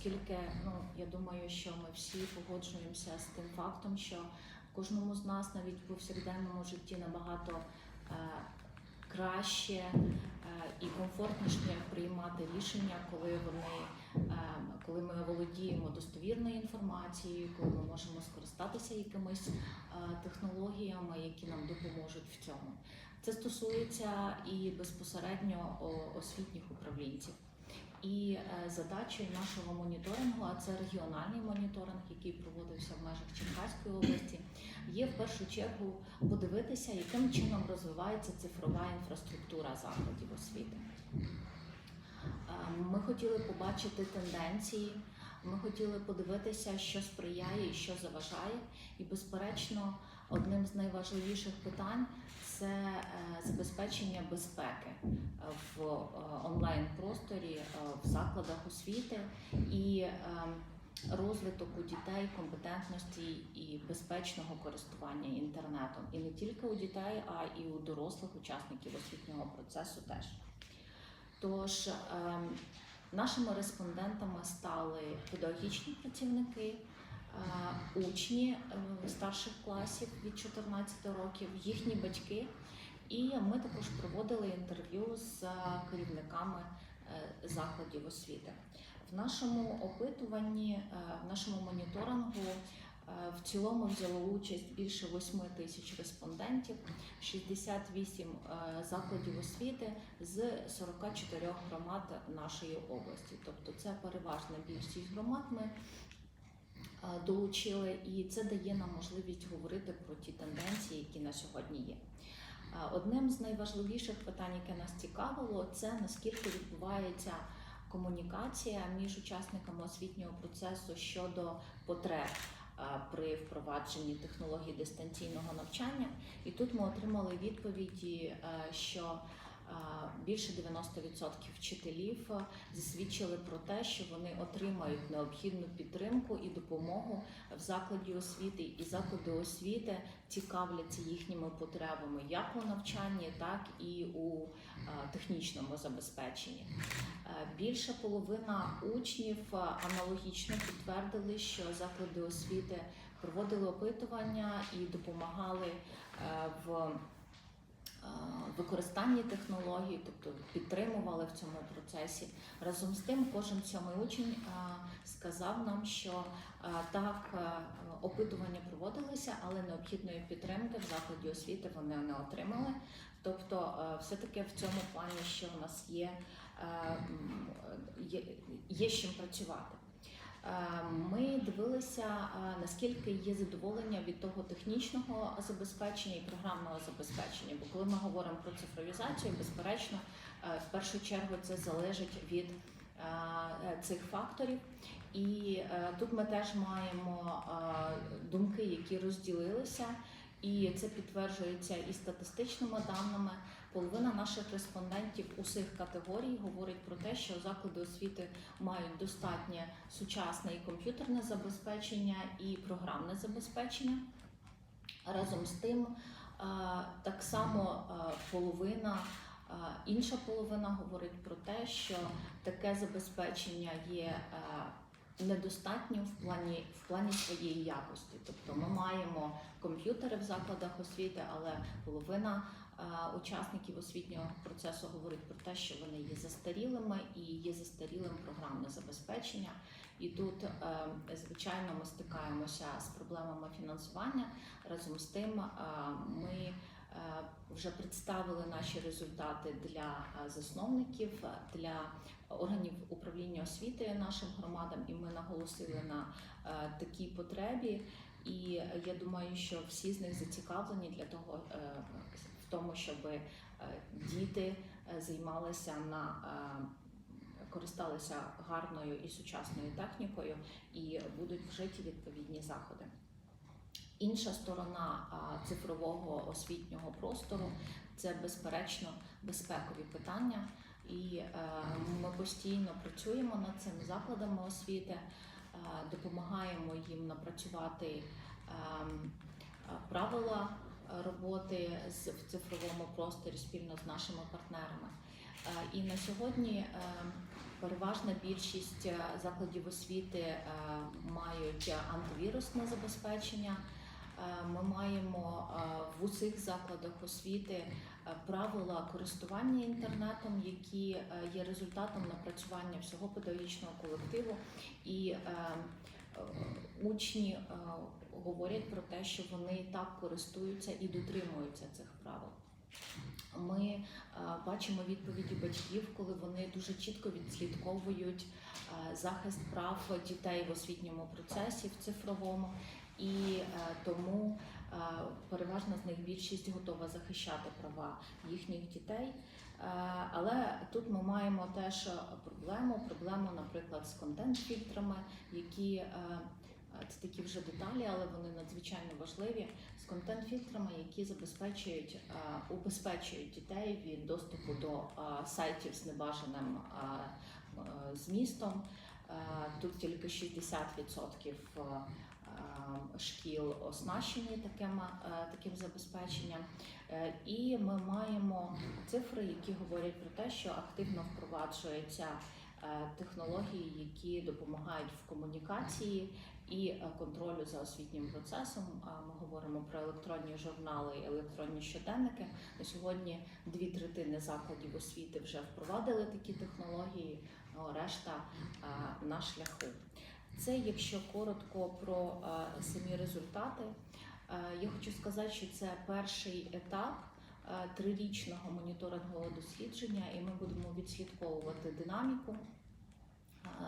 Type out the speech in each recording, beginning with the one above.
оскільки ну я думаю, що ми всі погоджуємося з тим фактом, що кожному з нас навіть в повсякденному житті набагато е, краще е, і комфортніше приймати рішення, коли вони е, коли ми володіємо достовірною інформацією, коли ми можемо скористатися якимись е, технологіями, які нам допоможуть в цьому. Це стосується і безпосередньо освітніх управлінців. І е, задачею нашого моніторингу, а це регіональний моніторинг, який проводився в межах Черкаської області, є в першу чергу подивитися, яким чином розвивається цифрова інфраструктура закладів освіти. Е, Ми хотіли побачити тенденції, ми хотіли подивитися, що сприяє і що заважає. І, безперечно, одним з найважливіших питань це е, забезпечення безпеки е, в е, онлайн-просторі, в закладах освіти і е, розвиток у дітей компетентності і безпечного користування інтернетом. І не тільки у дітей, а і у дорослих учасників освітнього процесу теж. Тож е, нашими респондентами стали педагогічні працівники, учні е, старших класів від 14 років, їхні батьки. І ми також проводили інтерв'ю з е, керівниками е, закладів освіти. В нашому опитуванні, в нашому моніторингу в цілому взяло участь більше 8 тисяч респондентів, 68 е, закладів освіти з 44 громад нашої області. Тобто це переважна більшість громад. Ми долучили, і це дає нам можливість говорити про ті тенденції, які на сьогодні є. Е, Одним з найважливіших питань, яке нас цікавило, це наскільки відбувається комунікація між учасниками освітнього процесу щодо потреб е, при впровадженні технологій дистанційного навчання. І тут ми отримали відповіді, е, що е, більше 90% вчителів е, засвідчили про те, що вони отримають необхідну підтримку і допомогу в закладі освіти, і заклади освіти цікавляться їхніми потребами як у навчанні, так і у е, технічному забезпеченні. Е, Більша половина учнів аналогічно підтвердили, що заклади освіти проводили опитування і допомагали в використанні технологій, тобто підтримували в цьому процесі. Разом з тим, кожен сьомий учень е, сказав нам, що е, так е, опитування проводилися, але необхідної підтримки в закладі освіти вони не отримали. Тобто, е, все-таки в цьому плані, що у нас є, е, є, є з чим працювати. Е, Ми дивилися, е, наскільки є задоволення від того технічного забезпечення і програмного забезпечення. Бо коли ми говоримо про цифровізацію, безперечно, е, в першу чергу це залежить від цих факторів. І тут ми теж маємо думки, які розділилися, і це підтверджується і статистичними даними. Половина наших респондентів усіх категорій говорить про те, що заклади освіти мають достатнє сучасне і комп'ютерне забезпечення і програмне забезпечення. Разом з тим, е, так само е, половина, е, інша половина говорить про те, що таке забезпечення є недостатнім в плані, в плані своєї якості. Тобто ми маємо комп'ютери в закладах освіти, але половина учасників освітнього процесу говорить про те, що вони є застарілими і є застарілим програмне забезпечення. І тут, е, звичайно, ми стикаємося з проблемами фінансування. Разом з тим, е, ми е, вже представили наші результати для е, засновників, е, для органів управління освіти нашим громадам, і ми наголосили на е, такій потребі. І я думаю, що всі з них зацікавлені для того, е, тому, щоб е, діти е, займалися на е, користалися гарною і сучасною технікою і будуть вжиті відповідні заходи. Інша сторона цифрового освітнього простору це безперечно безпекові питання, і ми постійно працюємо над цими закладами освіти, допомагаємо їм напрацювати ем, правила роботи в цифровому просторі спільно з нашими партнерами. Е, І на сьогодні е, Переважна більшість е, закладів освіти мають антивірусне забезпечення. Ми маємо в усіх закладах освіти правила користування інтернетом, які є результатом напрацювання всього педагогічного колективу. І учні говорять про те, що вони так користуються і дотримуються цих правил. Ми е, бачимо відповіді батьків, коли вони дуже чітко відслідковують е, захист прав дітей в освітньому процесі в цифровому, і е, тому переважно з них більшість готова захищати права їхніх дітей. Але тут ми маємо теж проблему, проблему, наприклад, з контент-фільтрами, які це такі вже деталі, але вони надзвичайно важливі з контент-фільтрами, які забезпечують убезпечують дітей від доступу до сайтів з небажаним змістом. Тут тільки 60% е, е, шкіл оснащені таким, таким забезпеченням. Е, І ми маємо цифри, які говорять про те, що активно впроваджуються е, технології, які допомагають в комунікації і е, контролю за освітнім процесом. Ми говоримо про електронні журнали і електронні щоденники. На сьогодні дві третини закладів освіти вже впровадили такі технології, решта на шляху. Це якщо коротко про самі результати. Я хочу сказати, що це перший етап трирічного моніторингового дослідження, і ми будемо відслідковувати динаміку.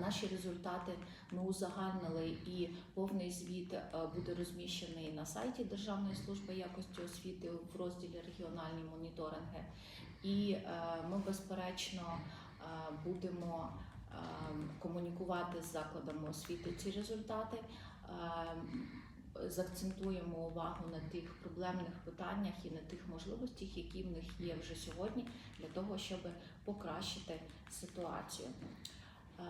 Наші результати ми узагальнили і повний звіт е, буде розміщений на сайті Державної служби якості освіти в розділі регіональні моніторинги. І е, ми безперечно е, будемо комунікувати з закладами освіти ці результати. Закцентуємо увагу на тих проблемних питаннях і на тих можливостях, які в них є вже сьогодні, для того, щоб покращити ситуацію. Е,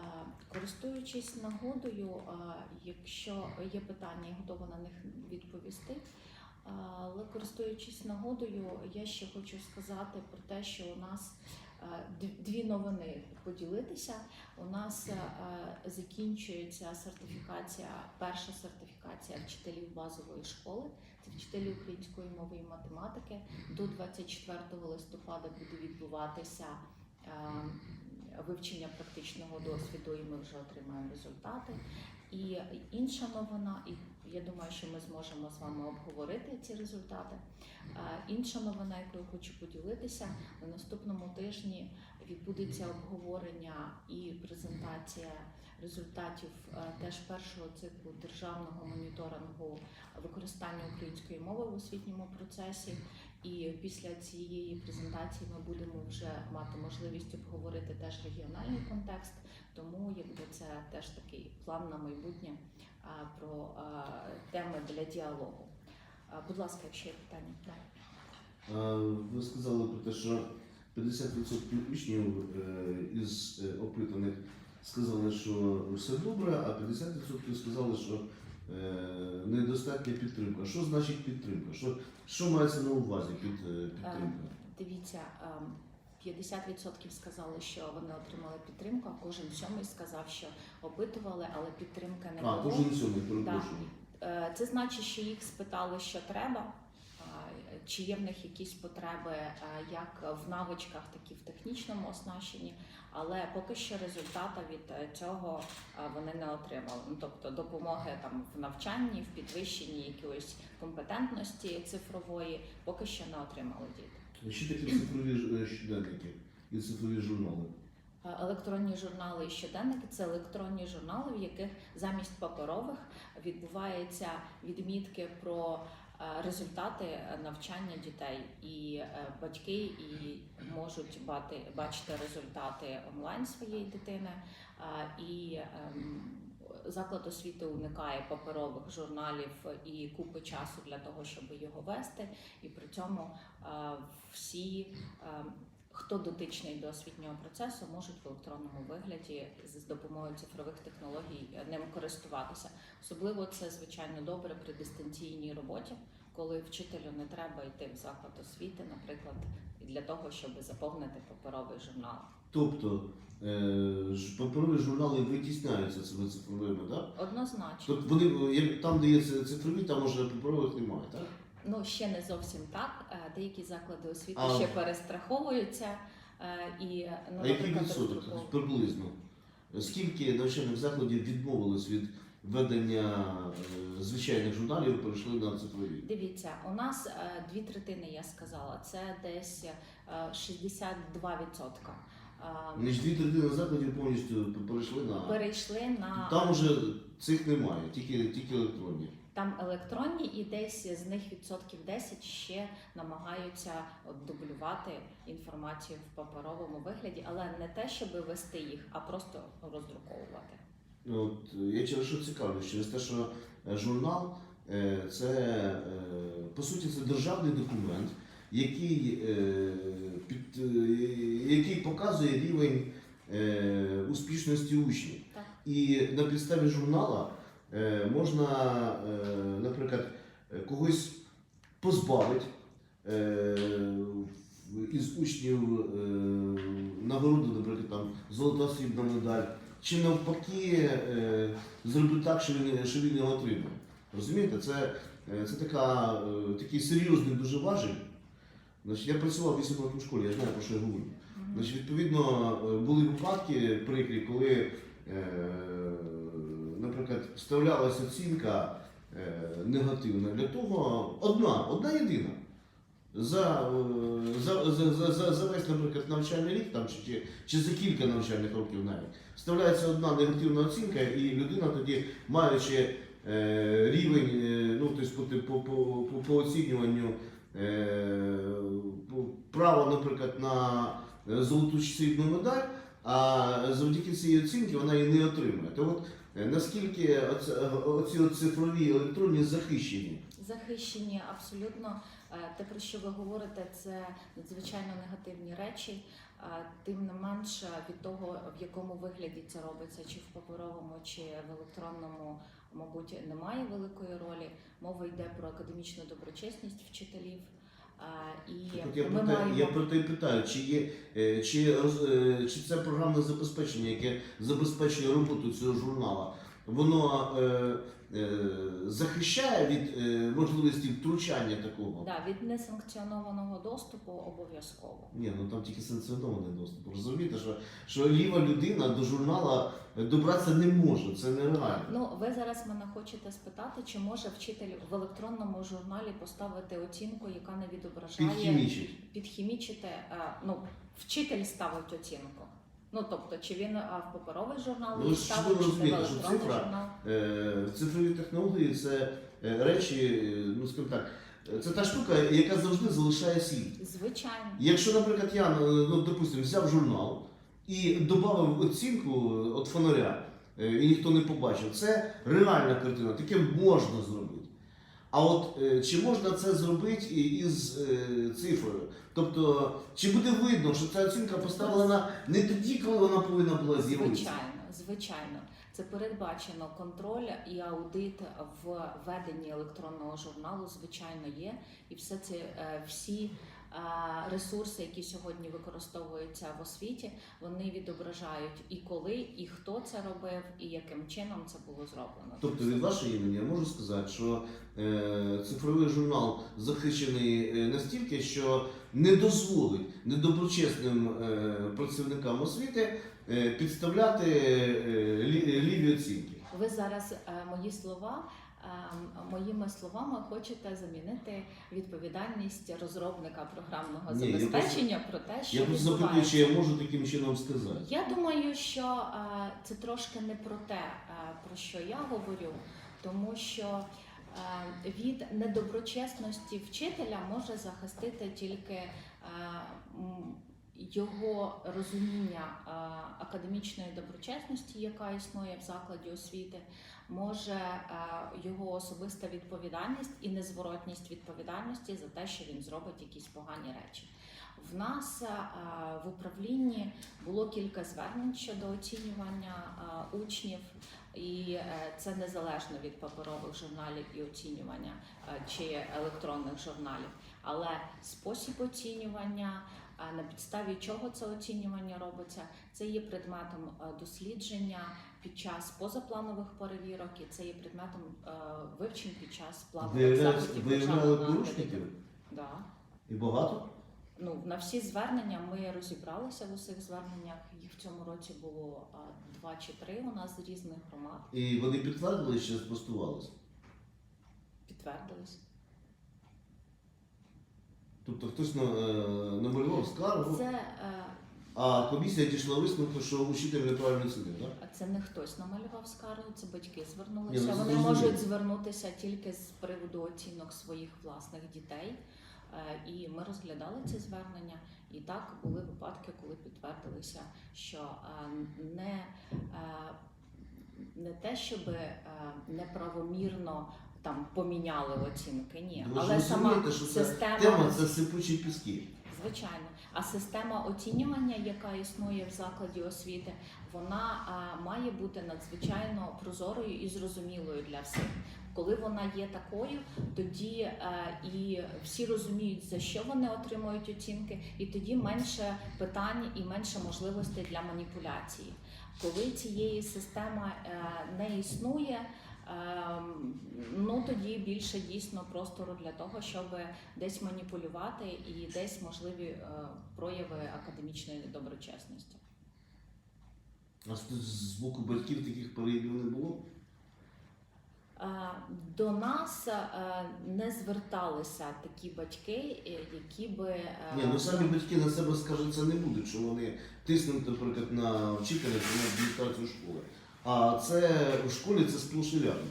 Користуючись нагодою, е, якщо є питання, я готова на них відповісти. Але користуючись нагодою, я ще хочу сказати про те, що у нас е, дві новини поділитися. У нас закінчується сертифікація, перша сертифікація вчителів базової школи. Це вчителі української мови і математики. До 24 листопада буде відбуватися вивчення практичного досвіду, і ми вже отримаємо результати. І інша новина, і я думаю, що ми зможемо з вами обговорити ці результати. Е, Інша новина, якою хочу поділитися, на наступному тижні відбудеться обговорення і презентація результатів е, теж першого циклу державного моніторингу використання української мови в освітньому процесі. І після цієї презентації ми будемо вже мати можливість обговорити теж регіональний контекст. Тому якби це теж такий план на майбутнє про теми для діалогу. Будь ласка, якщо є питання. Ви сказали про те, що 50% учнів е, із е, опитаних сказали, що все добре, а 50% сказали, що недостатня підтримка. Що значить підтримка? Що, що мається на увазі під е, підтримка? Дивіться, ем, 50% сказали, що вони отримали підтримку, а кожен сьомий сказав, що опитували, але підтримки не А, було. кожен сьомий, перепрошую. Е, Це значить, що їх спитали, що треба, чи є в них якісь потреби е, як в навичках, так і в технічному оснащенні. Але поки що результата від е, цього е, вони не отримали. Ну тобто допомоги там в навчанні, в підвищенні якоїсь компетентності цифрової, поки що не отримали діти. Що такі цифрові е, щоденники і цифрові журнали? Електронні журнали і щоденники це електронні журнали, в яких замість паперових відбуваються відмітки про результати е, навчання дітей, і е, батьки і можуть бати, бачити результати онлайн своєї дитини. Е, І ем, заклад освіти уникає паперових журналів і купи часу для того, щоб його вести. І при цьому всі ем, хто дотичний до освітнього процесу, можуть в електронному вигляді з допомогою цифрових технологій е, ним користуватися. Особливо це звичайно добре при дистанційній роботі, коли вчителю не треба йти в заклад освіти, наприклад, для того, щоб заповнити паперовий журнал. Тобто е, паперові журнали витісняються цими цифровими, так? Однозначно. Тобто вони там, де є цифрові, там уже паперових немає, так? Ну ще не зовсім так. Деякі заклади освіти А- ще перестраховуються е, і ну, А який наприклад, відсоток приблизно? Скільки навчальних закладів відмовились від ведення е, звичайних журналів і перейшли на цифрові? Дивіться, у нас е, дві третини, я сказала, це десь е, 62%. Е, Ніж дві третини закладів повністю перейшли на Перейшли на там уже цих немає, тільки тільки електронні. Там електронні, і десь з них відсотків 10 ще намагаються от дублювати інформацію в паперовому вигляді, але не те, щоб вести їх, а просто роздруковувати. Ну, От, е, я через що цікавлюсь? Через те, що е, журнал е, це е, по суті це державний документ, який, е, під, е, який показує рівень е, успішності учнів. Так. І на підставі журнала е, можна, е, наприклад, е, когось позбавити е, із учнів е, нагороду, наприклад, там золота срібна медаль, чи навпаки е, зробити так, що він, що він його отримає. Розумієте, це, е, це така, е, такий серйозний дуже важіль. Значить, я працював 8 років в школі, я знаю, про що я говорю. Значить, відповідно, е, були випадки прикрі, коли, е, наприклад, вставлялася оцінка е, негативна для того, одна, одна єдина. За, е, за, за, за, за, за весь, наприклад, навчальний рік там, чи, чи, за кілька навчальних років навіть вставляється одна негативна оцінка, і людина тоді, маючи е, рівень, е, ну, тобто, по, по, по, по оцінюванню е, право, наприклад, на золоту срібну медаль, а завдяки цій оцінці вона її не отримує. То от наскільки оце, оці цифрові електронні захищені? Захищені абсолютно Е, те, про що ви говорите, це надзвичайно негативні речі. Е, Тим не менше від того, в якому вигляді це робиться, чи в паперовому, чи в електронному, мабуть, немає великої ролі. Мова йде про академічну доброчесність вчителів. І Так я ми про те, маємо я про те питаю, чи є е, чи, е, чи це програмне забезпечення, яке забезпечує роботу цього журнала, воно е, захищає від е, можливості втручання такого? да, від несанкціонованого доступу обов'язково. Ні, ну там тільки санкціонований доступ. Розумієте, що, що ліва людина до журнала добратися не може, це нереально. Ну, ви зараз мене хочете спитати, чи може вчитель в електронному журналі поставити оцінку, яка не відображає Підхімічить. підхімічити, е, ну, вчитель ставить оцінку. Ну, тобто, чи він е, в паперовий журнал Ну, ж ви чи в розумієте, що електронний цифра- журнал. Е, Цифрові технології це е, речі, е, ну скажімо так, е, це та штука, яка завжди залишає слід. Звичайно. Якщо, наприклад, я, е, ну, допустимо, взяв журнал і додав оцінку від фонаря, е, і ніхто не побачив, це реальна картина, таке можна зробити. А от е, чи можна це зробити із е, цифрою? Тобто, чи буде видно, що ця оцінка поставлена не тоді, коли вона повинна була з'явитися? Звичайно, звичайно. Це передбачено контроль і аудит в веденні електронного журналу, звичайно, є. І все це е, всі ресурси, які сьогодні використовуються в освіті, вони відображають і коли, і хто це робив, і яким чином це було зроблено. Тобто від вашої імені я можу сказати, що е, цифровий журнал захищений е, настільки, що не дозволить недоброчесним е, працівникам освіти е, підставляти е, лі- ліві оцінки. Ви зараз е, мої слова. Е, Моїми словами хочете замінити відповідальність розробника програмного Ні, я забезпечення про те, що Я просто запитую, чи я можу таким чином сказати. Я думаю, що е, це трошки не про те, е, про що я говорю, тому що е, від недоброчесності вчителя може захистити тільки його розуміння академічної доброчесності, яка існує в закладі освіти, може його особиста відповідальність і незворотність відповідальності за те, що він зробить якісь погані речі. В нас в управлінні було кілька звернень щодо оцінювання учнів, і е, це незалежно від паперових журналів і оцінювання чи електронних журналів. Але спосіб оцінювання, на підставі чого це оцінювання робиться, це є предметом е, дослідження під час позапланових перевірок, і це є предметом е, вивчень під час планових заходів виявляли порушників. Да. і багато. Ну, на всі звернення ми розібралися в усіх зверненнях. Їх в цьому році було а, два чи три у нас з різних громад. І вони підтвердили, що спростувалося. Підтвердились. Тобто хтось на- е, намалював скаргу, Це, е, а комісія дійшла висновку, що учитель неправильно оцінив, так? це не хтось намалював скаргу, це батьки Ні, звернулися. ну, Вони зрозуміло. можуть звернутися тільки з приводу оцінок своїх власних дітей. Е, І ми розглядали ці звернення. І так були випадки, коли підтвердилися, що е, не, е, не те, щоб неправомірно там поміняли оцінки, ні, Ви ж але сама розумієте, що це система тема це сипучі піски. Звичайно, а система оцінювання, яка існує в закладі освіти, вона а, має бути надзвичайно прозорою і зрозумілою для всіх. Коли вона є такою, тоді е, і всі розуміють, за що вони отримують оцінки, і тоді менше питань і менше можливостей для маніпуляції. Коли цієї системи е, не існує, ну тоді більше дійсно простору для того, щоб десь маніпулювати і десь можливі е, прояви академічної доброчесності. А з- боку батьків таких переявів не було? Е, До нас е, не зверталися такі батьки, які би Ні, ну самі батьки на себе скажуть, це не будуть, що вони тиснуть, наприклад, на вчителя чи на адміністрацію школи. А це в школі це рядом.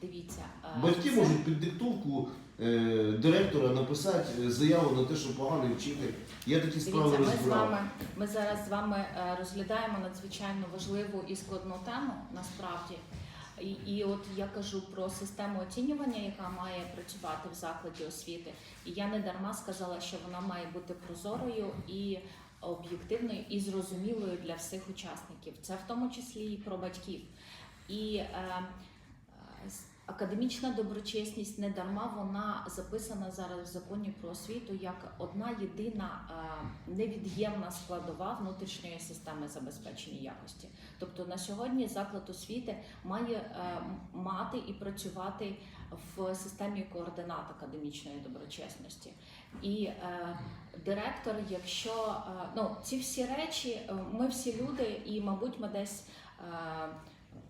дивіться. Батьки це- можуть під диктовку е, директора написати е, заяву на те, що поганий вчитель. Я такі справи Дивіться, ми з вами ми зараз з вами е, розглядаємо надзвичайно важливу і складну тему насправді. І, і от я кажу про систему оцінювання, яка має працювати в закладі освіти. І я не дарма сказала, що вона має бути прозорою і об'єктивною і зрозумілою для всіх учасників. Це в тому числі і про батьків. І е, е, академічна доброчесність не дарма вона записана зараз в законі про освіту як одна єдина е, невід'ємна складова внутрішньої системи забезпечення якості. Тобто на сьогодні заклад освіти має е, мати і працювати в системі координат академічної доброчесності. І е, директор, якщо е, ну ці всі речі, е, ми всі люди, і мабуть, ми десь. е,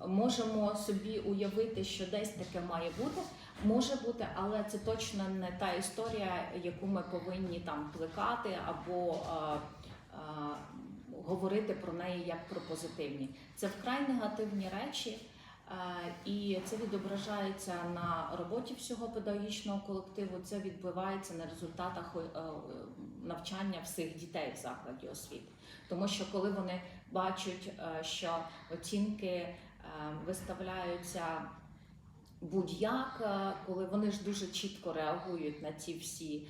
Можемо собі уявити, що десь таке має бути, може бути, але це точно не та історія, яку ми повинні там плекати або е, е, говорити про неї як про позитивні. Це вкрай негативні речі, і це відображається на роботі всього педагогічного колективу. Це відбувається на результатах е, навчання всіх дітей в закладі освіти. Тому що коли вони бачать, е, що оцінки е, виставляються будь-як, е, коли вони ж дуже чітко реагують на ці всі е,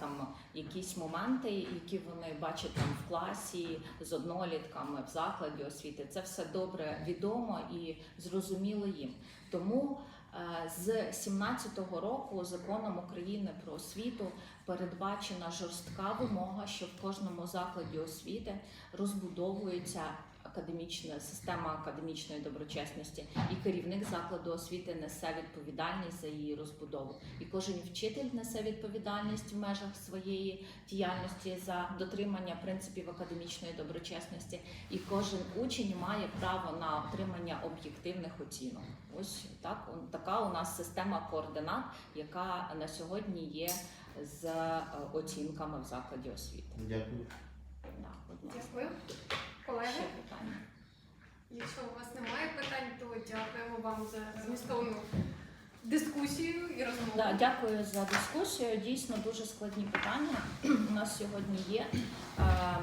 там якісь моменти, які вони бачать там в класі з однолітками в закладі освіти. Це все добре відомо і зрозуміло їм. Тому е, з 17-го року законом України про освіту передбачена жорстка вимога, що в кожному закладі освіти розбудовується академічна система академічної доброчесності, і керівник закладу освіти несе відповідальність за її розбудову. І кожен вчитель несе відповідальність в межах своєї діяльності за дотримання принципів академічної доброчесності, і кожен учень має право на отримання об'єктивних оцінок. Ось так он- така у нас система координат, яка на сьогодні є з е, оцінками в закладі освіти. Дякую. Да. Дякую. Колеги, якщо у вас немає питань, то дякуємо вам за змістовну дискусію і розмову. Да, дякую за дискусію. Дійсно дуже складні питання у нас сьогодні є, Е,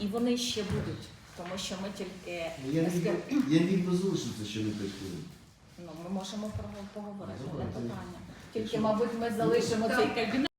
і вони ще будуть, тому що ми тільки Я я міг би залишитися ще не 5 хвилин. ну, ми можемо про- поговорити Добре, не питання. Тільки, якщо- мабуть, ми залишимо Так. цей кабінет.